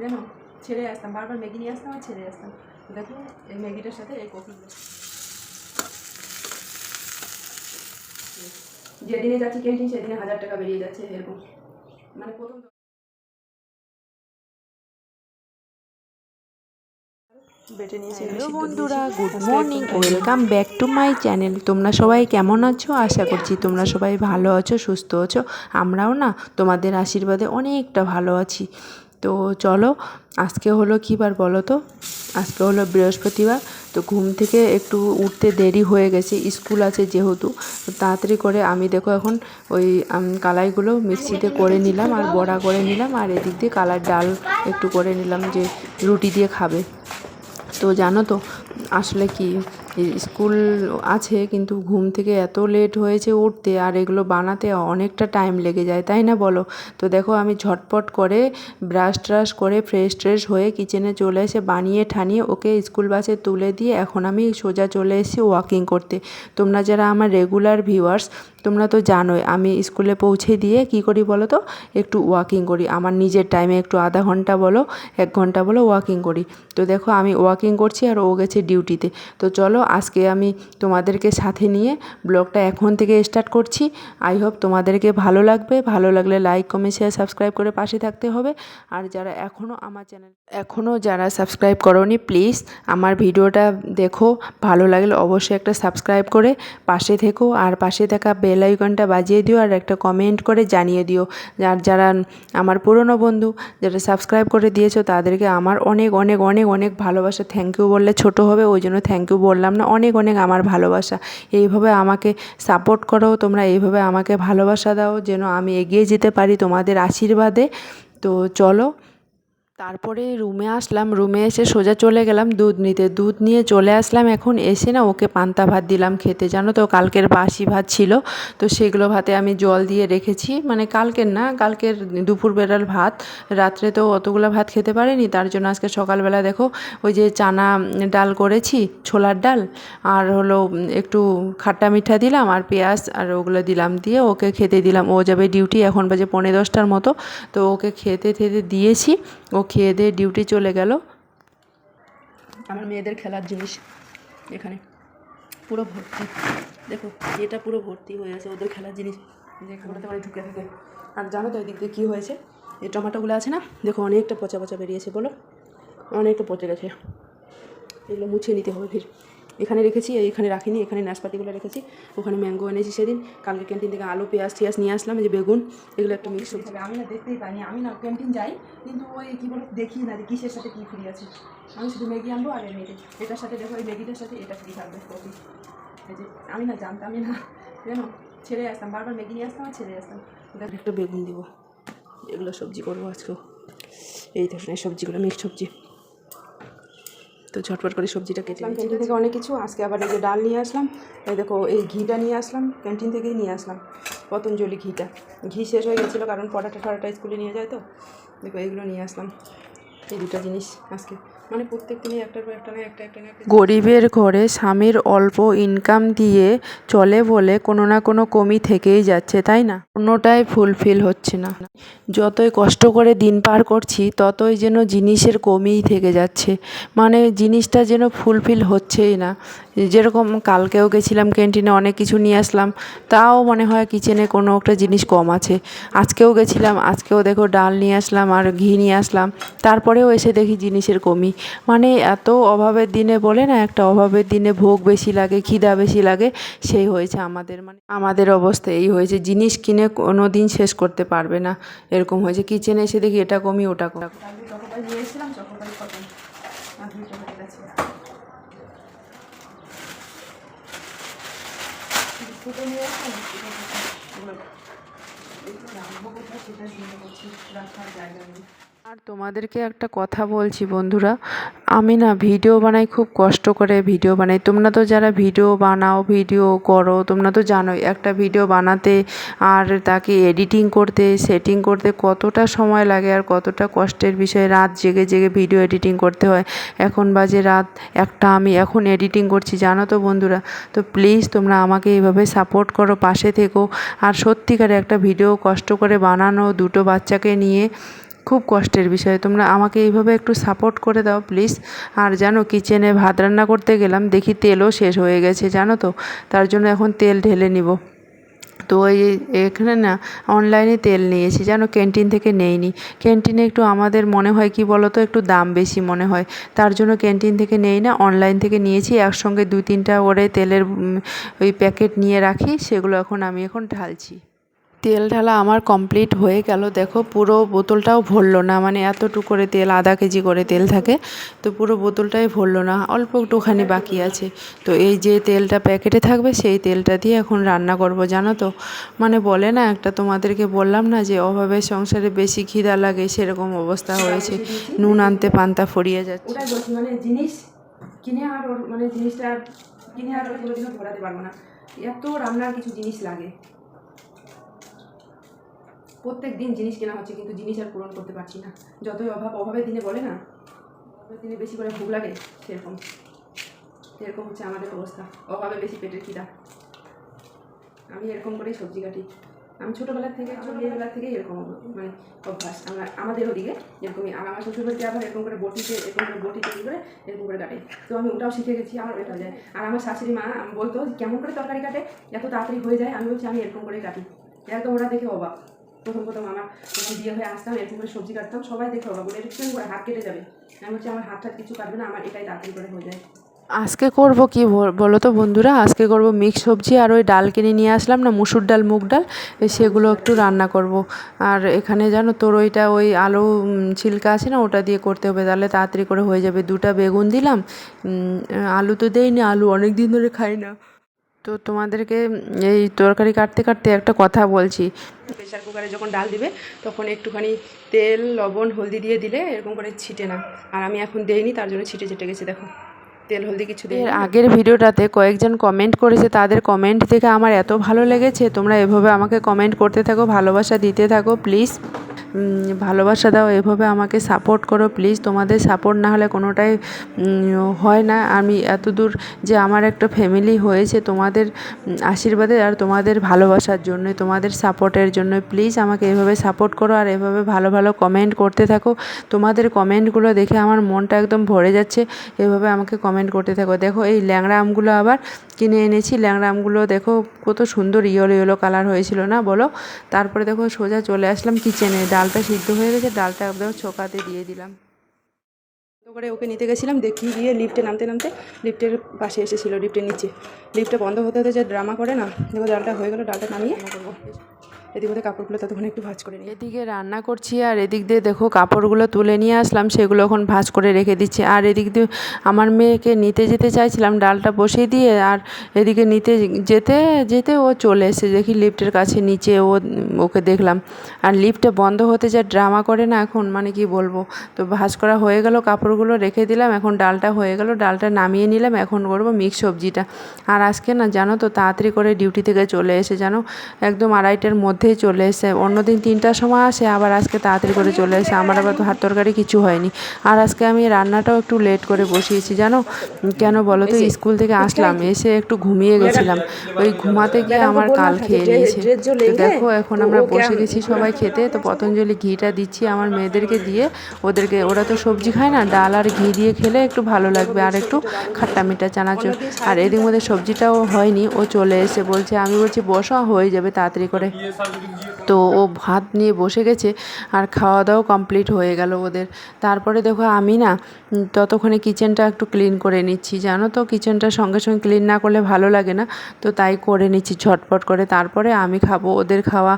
জানো ছেড়ে আসতাম বারবার ম্যাগি নিয়ে আসতাম আর ছেড়ে আসতাম। দেখো এই ম্যাগিটার সাথে এই কফিগুলো যেদিনে যাচ্ছি ক্যান্টিন সেদিনে হাজার টাকা বেরিয়ে যাচ্ছে এরকম। মানে প্রথম হ্যালো বন্ধুরা good morning welcome back to my channel তোমরা সবাই কেমন আছো? আশা করছি তোমরা সবাই ভালো আছো সুস্থ আছো। আমরাও না তোমাদের আশীর্বাদে অনেকটা ভালো আছি। তো চলো, আজকে হলো কী বার বলো তো? আজকে হলো বৃহস্পতিবার, তো ঘুম থেকে একটু উঠতে দেরি হয়ে গেছে, স্কুল আছে যেহেতু তাড়াতাড়ি করে আমি দেখো এখন ওই কালাইগুলো মিক্সিতে করে নিলাম আর বড়া করে নিলাম আর এদিক দিয়ে কালার ডাল একটু করে নিলাম যে রুটি দিয়ে খাবে। তো জানো তো, আসলে কি স্কুল আছে, কিন্তু ঘুম থেকে এত লেট হয়েছে উঠতে, আর এগুলো বানাতে অনেকটা টাইম লেগে যায়, তাই না বলো? তো দেখো আমি ঝটপট করে ব্রাশ ট্রাশ করে ফ্রেশ ট্রেশ হয়ে কিচেনে চলে এসে বানিয়ে ঠানিয়ে ওকে স্কুল বাসে তুলে দিয়ে এখন আমি সোজা চলে এসেছি ওয়াকিং করতে। তোমরা যারা আমার রেগুলার ভিউয়ার্স তোমরা তো জানোই, আমি স্কুলে পৌঁছে দিয়ে কি করি বলো তো? একটু ওয়াকিং করি। আমার নিজের টাইমে একটু আধা ঘণ্টা বলো, এক ঘণ্টা বলো ওয়াকিং করি। তো দেখো, আমি ওয়াকিং করছি আর ও গেছে ডিউটিতে তো চলো, আজকে আমি তোমাদেরকে সাথে নিয়ে ব্লগটা এখন থেকে স্টার্ট করছি। আই হোপ তোমাদেরকে ভালো লাগবে। ভালো লাগলে লাইক কমেন্ট শেয়ার সাবস্ক্রাইব করে পাশে থাকতে হবে। আর যারা এখনও আমার চ্যানেল এখনও যারা সাবস্ক্রাইব করোনি প্লিজ আমার ভিডিওটা দেখো। ভালো লাগলে অবশ্যই একটা সাবস্ক্রাইব করে পাশে থেকো। আর পাশে থাকা বেল আইকনটা বাজিয়ে দিও আর একটা কমেন্ট করে জানিয়ে দিও। আর যারা আমার পুরনো বন্ধু, যারা সাবস্ক্রাইব করে দিয়েছ, তাদেরকে আমার অনেক অনেক অনেক অনেক ভালোবাসা। থ্যাংক ইউ বললে ছোট হবে, ওই জন্য থ্যাংক ইউ বললাম না। অনেক অনেক আমার ভালোবাসা। এইভাবে আমাকে সাপোর্ট করো, তোমরা এইভাবে আমাকে ভালোবাসা দাও, যেন আমি এগিয়ে যেতে পারি তোমাদের আশীর্বাদে। তো চলো তারপরে রুমে আসলাম, রুমে এসে সোজা চলে গেলাম দুধ নিতে। দুধ নিয়ে চলে আসলাম, এখন এসে না ওকে পান্তা ভাত দিলাম খেতে। জানো তো কালকের বাসি ভাত ছিল, তো সেগুলো ভাতে আমি জল দিয়ে রেখেছি। মানে কালকের না, কালকের দুপুরবেলার ভাত। রাত্রে তো অতগুলো ভাত খেতে পারিনি, তার জন্য আজকে সকালবেলা দেখো ওই যে চানা ডাল করেছি, ছোলার ডাল, আর হলো একটু খাট্টা মিঠা দিলাম, আর পেঁয়াজ আর ওগুলো দিলাম দিয়ে ওকে খেতে দিলাম। ও যাবে ডিউটি, এখন বাজে পৌনে দশটার মতো। তো ওকে খেতে খেতে দিয়েছি। ও খেয়ে দিয়ে ডিউটি চলে গেল। আমার মেয়েদের খেলার জিনিস এখানে। পুরো ভর্তি। দেখো এটা পুরো ভর্তি হয়ে আছে ওদের খেলার জিনিস। যে মানে ঢুকে থাকে আর জানো তো এদিক দিয়ে কী হয়েছে? এই টমাটোগুলো আছে না? দেখো, অনেকটা পচা পচা বেরিয়েছে, বলো? অনেকটা পচে গেছে। এগুলো মুছে নিতে হবে, ফির। এখানে রেখেছি এখানে রাখিনি এখানে নাশপাতিগুলো রেখেছি ওখানে ম্যাঙ্গো এনেছি সেদিন কালকে ক্যান্টিন থেকে আলু পেঁয়াজ টিয়াজ নিয়ে আসলাম যে বেগুন এগুলো একটা মিক্স সবজি আমি না দেখতেই পাইনি আমি না ক্যান্টিন যাই কিন্তু ওই কী বলো দেখি না যে কিসের সাথে কী ফ্রি আছে। আমি শুধু ম্যাগি আনব আর এমনিতে এটার সাথে দেখো এই ম্যাগিটার সাথে এটা ফ্রি থাকবে কফি। যে আমি না জানতামই না জানো ছেড়ে আসতাম বারবার ম্যাগি নিয়ে আসতাম আর ছেড়ে আসতাম। দেখো একটু বেগুন দিব এগুলো সবজি করব আজকেও। এই ধরনের সবজিগুলো মিক্স সবজি। তো ঝটপট করে সবজিটা কেটে ক্যান্টিন থেকে অনেক কিছু। আজকে আবার এই যে ডাল নিয়ে আসলাম। এই দেখো এই ঘিটা নিয়ে আসলাম। ক্যান্টিন থেকেই নিয়ে আসলাম। পতঞ্জলি ঘিটা। ঘি শেষ হয়ে গেছিল কারণ পরাটা টরাটা স্কুলে নিয়ে যায় তো। দেখো এইগুলো নিয়ে আসলাম। এই দুটা জিনিস আজকে। মানে গরিবের ঘরে স্বামীর অল্প ইনকাম দিয়ে চলে বলে কোনো না কোনো কমি থেকেই যাচ্ছে, তাই না? কোনোটাই ফুলফিল হচ্ছে না। যতই কষ্ট করে দিন পার করছি, ততই যেন জিনিসের কমিই থেকে যাচ্ছে। মানে জিনিসটা যেন ফুলফিল হচ্ছেই না। যেরকম কালকেও গেছিলাম ক্যান্টিনে, অনেক কিছু নিয়ে আসলাম। তাও মনে হয় কিচেনে কোনো একটা জিনিস কম আছে। আজকেও গেছিলাম, আজকেও দেখো ডাল নিয়ে আসলাম আর ঘি নিয়ে আসলাম। তারপরেও এসে দেখি জিনিসের কমি। মানে এত অভাবের দিনে বলে না, একটা অভাবের দিনে ভোগ বেশি লাগে, খিদা বেশি লাগে, সেই হয়েছে আমাদের। মানে আমাদের অবস্থা এই হয়েছে, জিনিস কিনে কোনো দিন শেষ করতে পারবে না। এরকম হয়েছে, কিচেনে এসে দেখি এটা কমি, ওটা কমি কালকে চকোপাই নিয়ে এসেছিলাম চকোপাই খতম আর দুটো হয়ে গেছে বিস্কুটও নিয়ে আসলাম বিস্কুটও খতম। এগুলো এগুলো রাখব কোথায় সেটা চিন্তা করছি রাখার জায়গা নেই আর তোমাদেরকে একটা কথা বলছি বন্ধুরা, আমি না ভিডিও বানাই খুব কষ্ট করে ভিডিও বানাই। তোমরা তো যারা ভিডিও বানাও, ভিডিও করো, তোমরা তো জানোই একটা ভিডিও বানাতে আর তাকে এডিটিং করতে সেটিং করতে কতটা সময় লাগে আর কতটা কষ্টের বিষয়। রাত জেগে জেগে ভিডিও এডিটিং করতে হয়। এখন বাজে রাত একটা, আমি এখন এডিটিং করছি, জানো তো বন্ধুরা? তো প্লিজ তোমরা আমাকে এইভাবে সাপোর্ট করো, পাশে থেকো। আর সত্যিকারে একটা ভিডিও কষ্ট করে বানানো দুটো বাচ্চাকে নিয়ে খুব কষ্টের বিষয়। তোমরা আমাকে এইভাবে একটু সাপোর্ট করে দাও প্লিজ আর জানো কিচেনে ভাত রান্না করতে গেলাম, দেখি তেলও শেষ হয়ে গেছে, জানো তো? তার জন্য এখন তেল ঢেলে নিব। তো এই এখানে না অনলাইনে তেল নিয়েছি, জানো ক্যান্টিন থেকে নেইনি। ক্যান্টিনে একটু আমাদের মনে হয় কি বলো তো একটু দাম বেশি মনে হয়। তার জন্য ক্যান্টিন থেকে নেই না অনলাইন থেকে নিয়েছি। একসঙ্গে দুই তিনটা করে তেলের ওই প্যাকেট নিয়ে রাখি, সেগুলো এখন আমি এখন ঢালছি। তেল ঢালা আমার কমপ্লিট হয়ে গেল। দেখো, পুরো বোতলটাও ভরলো না মানে এতটুকু করে তেল, আধা কেজি করে তেল থাকে, তো পুরো বোতলটাই ভরলো না, অল্প একটুখানি বাকি আছে। তো এই যে তেলটা প্যাকেটে থাকবে, সেই তেলটা দিয়ে এখন রান্না করব, জানো তো? মানে বলে না, একটা তোমাদেরকে বললাম না যে, অভাবে সংসারে বেশি খিদা লাগে, সেরকম অবস্থা হয়েছে। নুন আনতে পান্তা ফরিয়ে যাচ্ছে। মানে জিনিস কিনে আর মানে জিনিসটা কিনে আর ভরাতে পারব না। এত রান্নার কিছু জিনিস লাগে। প্রত্যেক দিন জিনিস কেনা হচ্ছে, কিন্তু জিনিস আর পূরণ করতে পারছি না। যতই অভাব অভাবের দিনে বলে না, অভাবের দিনে বেশি করে ভোগ লাগে, সেরকম। এরকম হচ্ছে আমাদের অবস্থা। অভাবে বেশি পেটের খিদা। আমি এরকম করেই সবজি কাটি। আমি ছোটোবেলার থেকে ছোটোবেলা থেকে এরকম মানে অভ্যাস। আমরা আমাদের ওদিকে এরকমই, আর আমার শ্বশুরবাড়িতে আবার এরকম করে বটিতে এরকম করে বটি তৈরি করে এরকম করে কাটে। তো আমি ওটাও শিখে গেছি, আমার ওটাও যায়। আর আমার শাশুড়ি মা বলতো কেমন করে তরকারি কাটে? এত তাড়াতাড়ি হয়ে যায়। আমি বলছি, আমি এরকম করে কাটি। একদম ওরা দেখে অবাক। প্রথম প্রথম আমার যখন বিয়ে হয়ে আসতাম এরকম করে সবজি কাটতাম সবাই দেখে অবাক, বলে এরকম করে হাত কেটে যাবে? আমি বলছি, আমার হাত কিছু কাটবে না, আমার এটাই তাড়াতাড়ি করে হয়ে যায়। আজকে করব কি বল- তো বন্ধুরা, আজকে করব মিক্স সবজি, আর ওই ডাল কিনে নিয়ে আসলাম না, মুসুর ডাল, মুগ ডাল সেগুলো একটু রান্না করব। আর এখানে জানো তোর ওইটা ওই আলু ছিলকা আছে না, ওটা দিয়ে করতে হবে, তাহলে তাড়াতাড়ি করে হয়ে যাবে। দুটা বেগুন দিলাম আলু তো দেইনি, আলু অনেক দিন ধরে খাই না। তো তোমাদেরকে এই তরকারি কাটতে কাটতে একটা কথা বলছি। প্রেশার কুকারে যখন ডাল দিবে তখন একটুখানি তেল লবণ হলদি দিয়ে দিলে এরকম করে ছিটে না। আর আমি এখন দেইনি তার জন্য ছিটে ছিটে গেছে দেখো। তেল হলদি কিছু এর আগের ভিডিওটাতে কয়েকজন কমেন্ট করেছে তাদের কমেন্ট দেখে আমার এত ভালো লেগেছে। তোমরা এভাবে আমাকে কমেন্ট করতে থাকো ভালোবাসা দিতে থাকো প্লিজ ভালোবাসা দাও, এভাবে আমাকে সাপোর্ট করো প্লিজ তোমাদের সাপোর্ট না হলে কোনোটাই হয় না। আমি এত দূর যে আমার একটা ফ্যামিলি হয়েছে, তোমাদের আশীর্বাদে আর তোমাদের ভালোবাসার জন্য তোমাদের সাপোর্টের জন্য প্লিজ আমাকে এভাবে সাপোর্ট করো আর এভাবে ভালো ভালো কমেন্ট করতে থাকো। তোমাদের কমেন্টগুলো দেখে আমার মনটা একদম ভরে যাচ্ছে। এভাবে আমাকে কমেন্ট করতে থাকো। দেখো এই ল্যাংড়া আমগুলো আবার কিনে এনেছি। ল্যাংড়া আমগুলো দেখো কত সুন্দর ইয়েলো ইয়েলো কালার হয়েছিল না বলো? তারপরে দেখো সোজা চলে আসলাম কিচেনে ডালটা সিদ্ধ হয়ে গেছে, ডালটা একদম ছোকাতে দিয়ে দিলাম। করে ওকে নিতে গেছিলাম, দেখি গিয়ে লিফটে নামতে নামতে লিফটের পাশে এসেছিল লিফটের নিচে। লিফটটা বন্ধ হতে হতে যে ড্রামা করে না, দেখো ডালটা হয়ে গেলো, ডালটা নামিয়ে। করব এদিক ওদের কাপড়গুলো ততক্ষণ একটু ভাজ করে নিই। এদিকে রান্না করছি আর এদিক দিয়ে দেখো কাপড়গুলো তুলে নিয়ে আসলাম, সেগুলো এখন ভাঁজ করে রেখে দিচ্ছি। আর এদিক দিয়ে আমার মেয়েকে নিতে যেতে চাইছিলাম, ডালটা বসিয়ে দিয়ে, আর এদিকে নিতে যেতে যেতে ও চলে এসে দেখি লিফটের কাছে নিচে ও, ওকে দেখলাম। আর লিফটে বন্ধ হতে যা ড্রামা করে না এখন মানে কি বলব? তো ভাঁজ করা হয়ে গেল, কাপড়গুলো রেখে দিলাম, এখন ডালটা হয়ে গেল। ডালটা নামিয়ে নিলাম, এখন করব মিক্স সবজিটা। আর আজকে না জানো তো, তাড়াতাড়ি করে ডিউটি থেকে চলে এসে জানো, একদম আড়াইটার মধ্যেই চলে এসে অন্যদিন তিনটার সময় আসে আবার আজকে তাড়াতাড়ি করে চলে এসে। আমার আবার তো হাত তরকারি কিছু হয়নি। আর আজকে আমি রান্নাটাও একটু লেট করে বসিয়েছি জানো? কেন বলো তো? স্কুল থেকে আসলাম এসে একটু ঘুমিয়ে গেছিলাম। ওই ঘুমাতে গিয়ে আমার কাল খেয়ে নিয়েছে। দেখো এখন আমরা বসে গেছি সবাই খেতে। তো পতঞ্জলি ঘিটা দিচ্ছি আমার মেয়েদেরকে দিয়ে। ওদেরকে ওরা তো সবজি খায় না ডাল আর ঘি দিয়ে খেলে একটু ভালো লাগবে আর একটু খাট্টা মিঠা চানাচুর। আর এদিক মধ্যে সবজিটাও হয়নি ও চলে এসে বলছে আমি বলছি বসা হয়ে যাবে তাড়াতাড়ি করে। তো ও ভাত নিয়ে বসে গেছে আর খাওয়া দাওয়া কমপ্লিট হয়ে গেল ওদের। তারপরে দেখো আমি না ততক্ষণে কিচেনটা একটু ক্লিন করে নিচ্ছি। জানো তো কিচেনটা সঙ্গে সঙ্গে ক্লিন না করলে ভালো লাগে না, তো তাই করে নিচ্ছি ঝটপট করে। তারপরে আমি খাব ওদের খাওয়া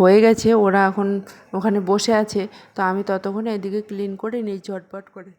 হয়ে গেছে। ওরা এখন ওখানে বসে আছে, তো আমি ততক্ষণে এদিকে ক্লিন করে নিই ঝটপট করে।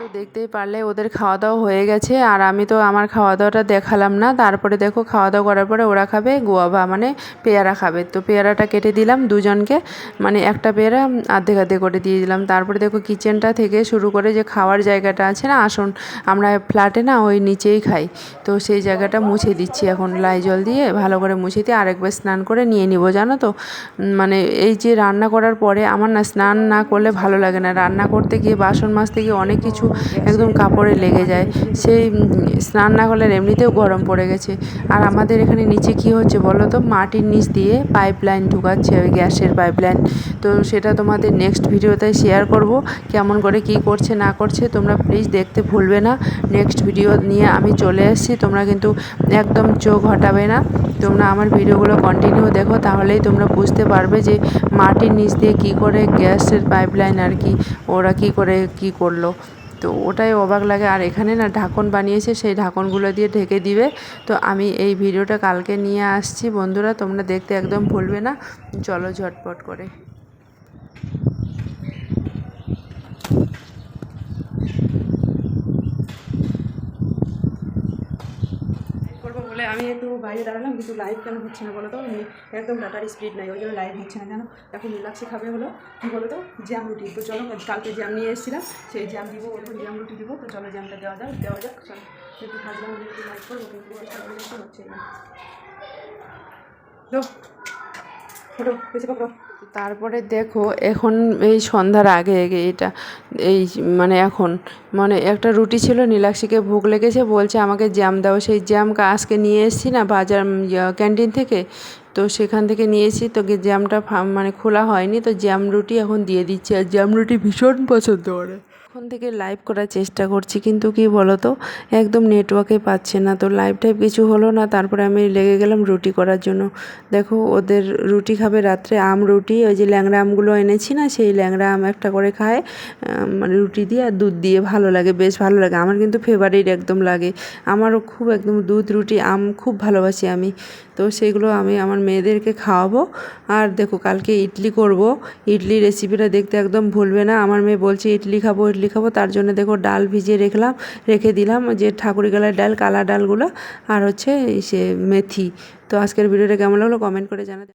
তো দেখতেই পারলে ওদের খাওয়া দাওয়া হয়ে গেছে আর আমি তো আমার খাওয়া দাওয়াটা দেখালাম না। তারপরে দেখো খাওয়া দাওয়া করার পরে ওরা খাবে গোয়াভা মানে পেয়ারা খাবে। তো পেয়ারাটা কেটে দিলাম দুজনকে মানে একটা পেয়ারা আর্ধেক আর্ধেক করে দিয়ে দিলাম। তারপরে দেখো কিচেনটা থেকে শুরু করে যে খাওয়ার জায়গাটা আছে না আসন আমরা ফ্ল্যাটে না ওই নিচেই খাই। তো সেই জায়গাটা মুছে দিচ্ছি এখন লাই জল দিয়ে ভালো করে মুছে দিয়ে আরেকবার স্নান করে নিয়ে নিব জানো তো? মানে এই যে রান্না করার পরে আমার না স্নান না করলে ভালো লাগে না। রান্না করতে গিয়ে বাসন মাজতে থেকে অনেক কিছু একদম কাপড়ে লেগে যায়। সেই স্নান না করলে এমনিতেও গরম পড়ে গেছে। আর আমাদের এখানে নিচে কি হচ্ছে বলো তো? মাটির নিচ দিয়ে পাইপ লাইন ঢুকাচ্ছে, ওই গ্যাসের পাইপ লাইন তো সেটা তোমাদের নেক্সট ভিডিওতে শেয়ার করব, কেমন করে কি করছে, না করছে, তোমরা প্লিজ দেখতে ভুলবে না। নেক্সট ভিডিও নিয়ে আমি চলে এসেছি, তোমরা কিন্তু একদম চোখ হটাবে না। তোমরা আমার ভিডিওগুলো কন্টিনিউ দেখো, তাহলেই তোমরা বুঝতে পারবে যে মাটির নিচ দিয়ে কী করে গ্যাসের পাইপলাইন আর কি, ওরা কি করে কি করল। তো ওটাই অবাক লাগে, আর এখানে না ঢাকন বানিয়েছে, সেই ঢাকনগুলো দিয়ে ঢেকে দিবে। তো আমি এই ভিডিওটা কালকে নিয়ে আসছি, বন্ধুরা, তোমরা দেখতে একদম ভুলবে না। চলো ঝটপট করে। বলে আমি একটু বাইরে দাঁড়ালাম, কিন্তু লাইভ কেন হচ্ছে না বলো তো একদম ডাটার স্পিড নাই, ওই জন্য লাইভ হচ্ছে না কেন এখন রিলাক্সে খাবে হলো, কী বলো তো জ্যাম রুটি। তো চলো কালকে জ্যাম নিয়ে এসেছিলাম, সেই জ্যাম দিব বলব জ্যাম রুটি দিব, তো চলো জ্যামটা দেওয়া যাক দেওয়া যাক, চলো। একটু ভাজলাম একটু লাইভ করব, কিন্তু হচ্ছে না। তারপরে দেখো, এখন এই সন্ধ্যার আগে আগে এটা, এই মানে এখন মানে একটা রুটি ছিল, নীলাক্ষীকে ভোগ লেগেছে, বলছে আমাকে জ্যাম দাও। সেই জ্যামকে আজকে নিয়ে এসেছি না, বাজার ক্যান্টিন থেকে, তো সেখান থেকে নিয়েছি তো জ্যামটা মানে খোলা হয়নি, তো জ্যাম রুটি এখন দিয়ে দিচ্ছে। আর জ্যাম রুটি ভীষণ পছন্দ করে। এখন থেকে লাইভ করার চেষ্টা করছি, কিন্তু কি বলো তো একদম নেটওয়ার্কে পাচ্ছে না। তো লাইভ টাইপ কিছু হলো না, তারপরে আমি লেগে গেলাম রুটি করার জন্য। দেখো, ওদের রুটি খাবে রাত্রে আম রুটি, ওই যে ল্যাংড়া আমগুলো এনেছি না, সেই ল্যাংড়া আম একটা করে খায় মানে রুটি দিয়ে আর দুধ দিয়ে। ভালো লাগে, বেশ ভালো লাগে। আমার কিন্তু ফেভারিট একদম লাগে। আমারও খুব একদম দুধ, রুটি, আম খুব ভালোবাসি আমি। তো সেগুলো আমি আমার মেয়েদেরকে খাওয়াবো। আর দেখো, কালকে ইডলি করব। ইডলি রেসিপিটা দেখতে একদম ভুলবে না। আমার মেয়ে বলছে, ইডলি খাব ইডলি খাব। তার জন্য দেখো, ডাল ভিজিয়ে রেখলাম, রেখে দিলাম যে ঠাকুরি গালার ডাল, কালা ডালগুলো, আর হচ্ছে সে মেথি। তো আজকের ভিডিওটা কেমন লাগল? কমেন্ট করে জানাতে